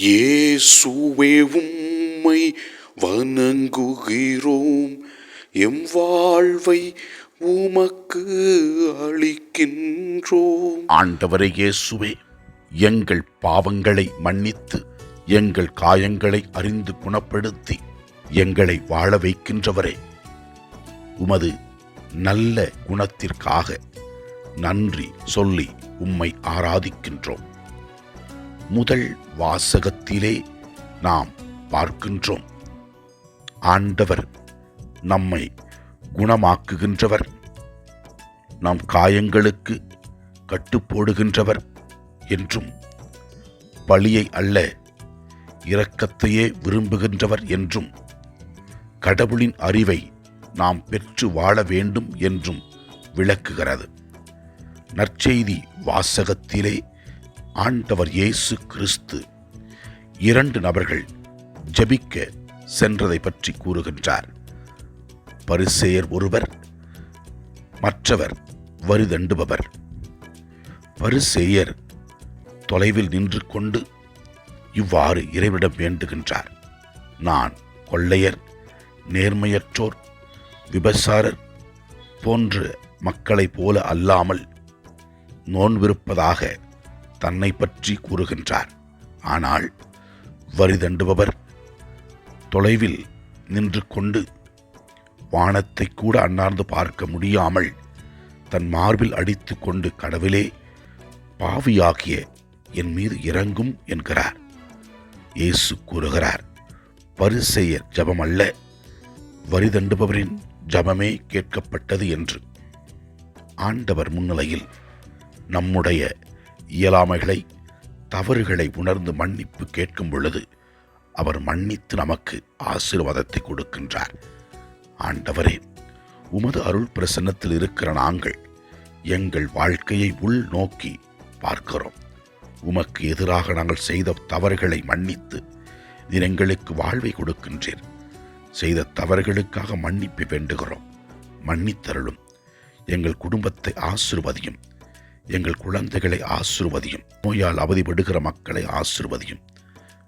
இயேசுவே உம்மை வணங்குகிறோம். எம் வாழ்வை உமக்கு அளிக்கின்றோம். ஆண்டவரே இயேசுவே எங்கள் பாவங்களை மன்னித்து எங்கள் காயங்களை அறிந்து குணப்படுத்தி எங்களை வாழ வைக்கின்றவரே உமது நல்ல குணத்திற்காக நன்றி சொல்லி உம்மை ஆராதிக்கின்றோம். முதல் வாசகத்திலே நாம் பார்க்கின்றோம். ஆண்டவர் நம்மை குணமாக்குகின்றவர். நம் காயங்களுக்கு கட்டுப்போடுகின்றவர் என்றும் பழியை அல்ல இரக்கத்தையே விரும்புகின்றவர் என்றும் கடவுளின் அறிவை நாம் பெற்று வாழ வேண்டும் என்றும் விளக்குகிறது. நற்செய்தி வாசகத்திலே ஆண்டவர் இயேசு கிறிஸ்து. இரண்டு நபர்கள் ஜெபிக்க சென்றதை பற்றி கூறுகின்றார். பரிசேயர் ஒருவர் மற்றவர் வரிதண்டுபவர் பரிசேயர் தொலைவில் நின்று கொண்டு இவ்வாறு இறைவிடம் வேண்டுகின்றார். நான் கொள்ளையர் நேர்மையற்றோர் விபசாரர் போன்ற மக்களைப் போல அல்லாமல் நோன்பிருப்பதாக தன்னை பற்றி கூறுகின்றார். ஆனால் வரிதண்டுபவர் தொலைவில் நின்று கொண்டு வானத்தை கூட அன்னார்ந்து பார்க்க முடியாமல் தன் மார்பில் அடித்து கொண்டு கடவுளே பாவியாகிய என் மீது இறங்கும் என்கிறார். இயேசு கூறுகிறார் பரிசெயர் ஜபம் அல்ல வரிதண்டுபவரின் ஜபமே கேட்கப்பட்டது என்று. ஆண்டவர் முன்னிலையில் நம்முடைய இயலாமைகளை தவறுகளை உணர்ந்து மன்னிப்பு கேட்கும் பொழுது அவர் மன்னித்து நமக்கு ஆசீர்வாதத்தை கொடுக்கின்றார். ஆண்டவரே உமது அருள் பிரசன்னத்தில் இருக்கிற நாங்கள் எங்கள் வாழ்க்கையை உள் நோக்கி பார்க்கிறோம். உமக்கு எதிராக நாங்கள் செய்த தவறுகளை மன்னித்து நீர் எங்களுக்கு வாழ்வை கொடுக்கின்றீர். செய்த தவறுகளுக்காக மன்னிப்பு வேண்டுகிறோம். மன்னித்தருளும். எங்கள் குடும்பத்தை ஆசிர்வதியும். எங்கள் குழந்தைகளை ஆசிர்வதியும். நோயால் அவதிப்படுகிற மக்களை ஆசிர்வதியும்.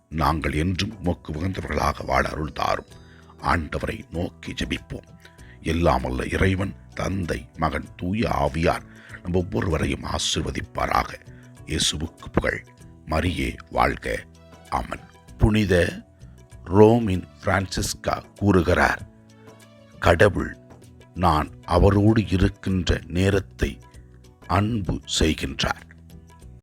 நாங்கள் என்றும் உமக்கு உகந்தவர்களாக வாழ அருள் தாரும். ஆண்டவரை நோக்கி ஜெபிப்போம். எல்லாம் அல்ல இறைவன் தந்தை மகன் தூய ஆவியார் நம் ஒவ்வொருவரையும் ஆசிர்வதிப்பாராக. இயேசுவுக்கு புகழ். மரியே வாழ்க. அமன் புனித ரோமின் பிரான்சிஸ்கா கூறுகிறார் கடவுள் நான் அவரோடு இருக்கின்ற நேரத்தை அன்பு செய்கின்றார்.